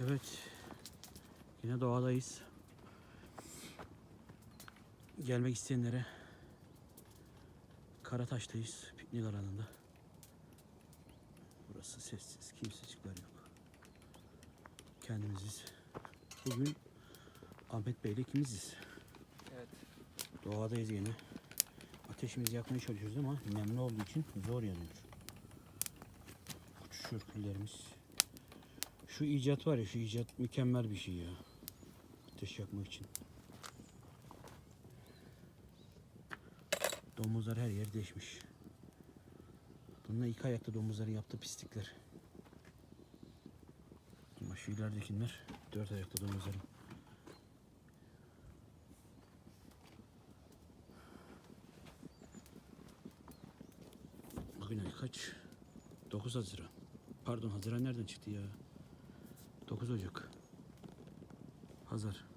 Evet. Yine doğadayız. Gelmek isteyenlere Karataş'tayız. Piknik alanında. Burası sessiz. Kimsecikler yok. Kendimiziz. Bugün Ahmet Bey'le ikimiziz. Evet. Doğadayız yine. Ateşimizi yakmaya çalışıyoruz ama nemli olduğu için zor yanıyor. Uçuşuyor küllerimiz. Şu icat var ya şu icat mükemmel bir şey ya. Ateş yakmak için. Domuzlar her yer değişmiş. Bunlar iki ayakta domuzların yaptığı pislikler. Ama şu ileridekiler dört ayakta domuzların. Bugün ay kaç? 9 Haziran. Pardon Haziran nereden çıktı ya? 9 Ocak. Hazar.